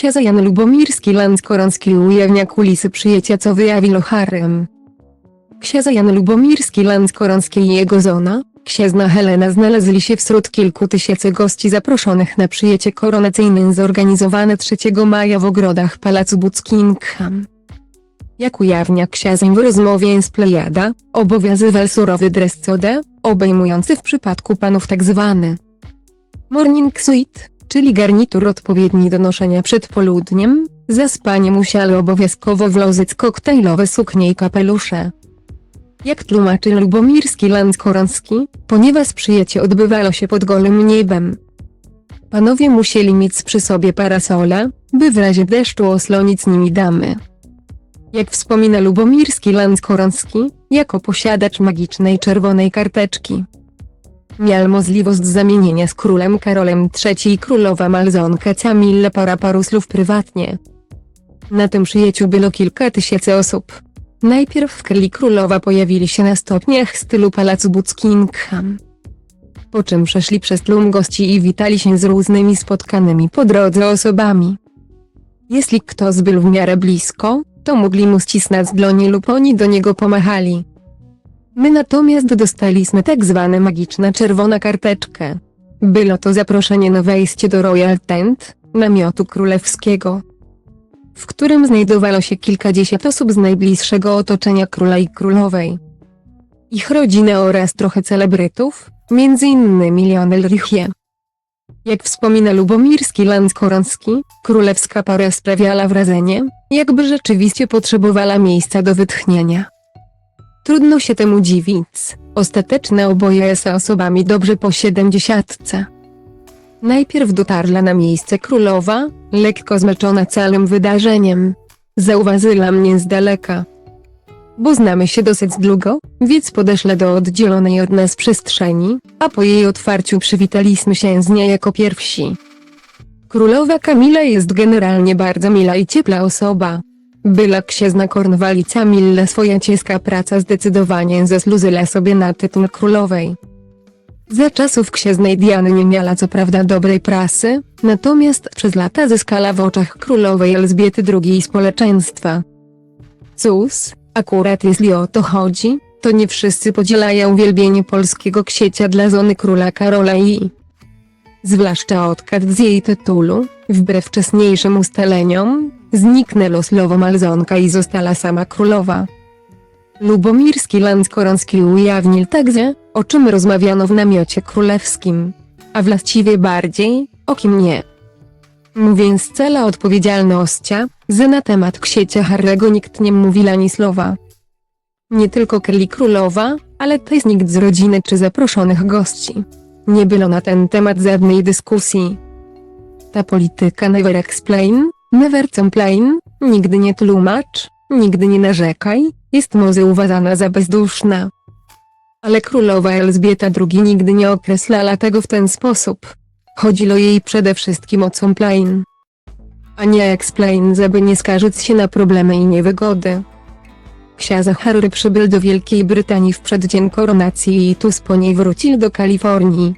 Książę Jan Lubomirski Landskorąski ujawnia kulisy przyjęcia co wyjawił Harem. Książę Jan Lubomirski Landskorąski i jego żona, księżna Helena znaleźli się wśród kilku tysięcy gości zaproszonych na przyjęcie koronacyjne zorganizowane 3 maja w ogrodach Pałacu Buckingham. Jak ujawnia księżę w rozmowie z Plejada, obowiązywał surowy dress code, obejmujący w przypadku panów tzw. morning suite, czyli garnitur odpowiedni do noszenia przed południem, za spanie musiały obowiązkowo włożyć koktajlowe suknie i kapelusze. Jak tłumaczy Lubomirski Landskorąski, ponieważ przyjęcie odbywało się pod gołym niebem. Panowie musieli mieć przy sobie parasole, by w razie deszczu oslonić nimi damy. Jak wspomina Lubomirski Landskorąski, jako posiadacz magicznej czerwonej karteczki. Miał możliwość zamienienia z królem Karolem III królowa Malzonka Camilla para paruslów prywatnie. Na tym przyjęciu było kilka tysięcy osób. Najpierw w Królowa pojawili się na stopniach stylu Pałacu Buckingham. Po czym przeszli przez tłum gości i witali się z różnymi spotkanymi po drodze osobami. Jeśli ktoś był w miarę blisko, to mogli mu ścisnąć dłonie lub oni do niego pomachali. My natomiast dostaliśmy tak zwane magiczna czerwona karteczkę. Było to zaproszenie na wejście do Royal Tent, namiotu królewskiego w którym znajdowało się kilkadziesiąt osób z najbliższego otoczenia króla i królowej. Ich rodziny oraz trochę celebrytów, m.in. Lionel Richie. Jak wspomina Lubomirski Landskorąski, królewska para sprawiała wrażenie, jakby rzeczywiście potrzebowała miejsca do wytchnienia. Trudno się temu dziwić, ostateczne oboje są osobami dobrze po siedemdziesiątce. Najpierw dotarła na miejsce królowa, lekko zmęczona całym wydarzeniem. Zauważyła mnie z daleka. Bo znamy się dosyć długo, więc podeszła do oddzielonej od nas przestrzeni, a po jej otwarciu przywitaliśmy się z nią jako pierwsi. Królowa Kamila jest generalnie bardzo mila i ciepła osoba. Była księżna Kornwalica Milla swoja ciężka praca zdecydowanie zasłużyła sobie na tytuł królowej. Za czasów księżnej Diany nie miała co prawda dobrej prasy, natomiast przez lata zyskała w oczach królowej Elżbiety II społeczeństwa. Cóż, akurat jeśli o to chodzi, to nie wszyscy podzielają uwielbienie polskiego księcia dla żony króla Karola i zwłaszcza odkaz z jej tytułu, wbrew wcześniejszym ustaleniom, zniknę loslowo Malzonka i została sama królowa. Lubomirski Landskorąski ujawnił także, o czym rozmawiano w namiocie królewskim. A właściwie bardziej, o kim nie. Mówiąc cela odpowiedzialnościa, że na temat księcia Harry'ego nikt nie mówił ani słowa. Nie tylko Kelly Królowa, ale też nikt z rodziny czy zaproszonych gości. Nie było na ten temat żadnej dyskusji. Ta polityka never explain, never complain, nigdy nie tłumacz, nigdy nie narzekaj, jest może uważana za bezduszna. Ale królowa Elżbieta II nigdy nie określała tego w ten sposób. Chodziło jej przede wszystkim o complain. A nie explain, żeby nie skarżyć się na problemy i niewygody. Książę Harry przybył do Wielkiej Brytanii w przeddzień koronacji i tuż po niej wrócił do Kalifornii.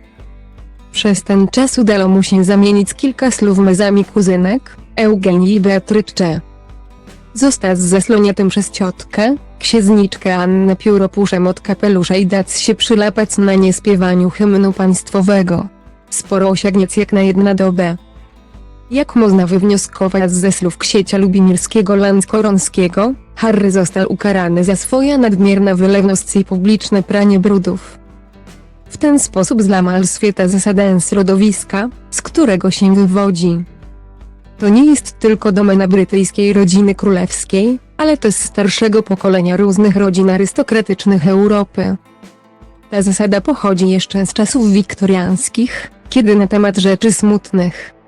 Przez ten czas udało mu się zamienić kilka słów mezami kuzynek, Eugenii i Beatrycze. Zostać zasloniętym przez ciotkę, księżniczkę Annę pióropuszem od kapelusza i dać się przylepać na nieśpiewaniu hymnu państwowego. Sporo osiągnięć jak na jedną dobę. Jak można wywnioskować ze słów księcia lubimirskiego Landskorąskiego, Harry został ukarany za swoje nadmierna wylewność i publiczne pranie brudów. W ten sposób złamał świetę zasadę środowiska, z którego się wywodzi. To nie jest tylko domena brytyjskiej rodziny królewskiej, ale też starszego pokolenia różnych rodzin arystokratycznych Europy. Ta zasada pochodzi jeszcze z czasów wiktoriańskich, kiedy na temat rzeczy smutnych,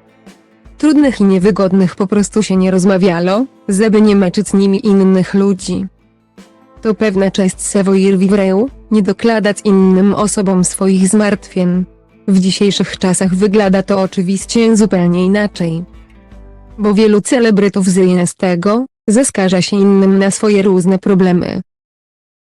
trudnych i niewygodnych po prostu się nie rozmawialo, żeby nie męczyć nimi innych ludzi. To pewna część savoir vivre, nie dokładać innym osobom swoich zmartwień. W dzisiejszych czasach wygląda to oczywiście zupełnie inaczej bo wielu celebrytów żyje z tego, zaskarża się innym na swoje różne problemy.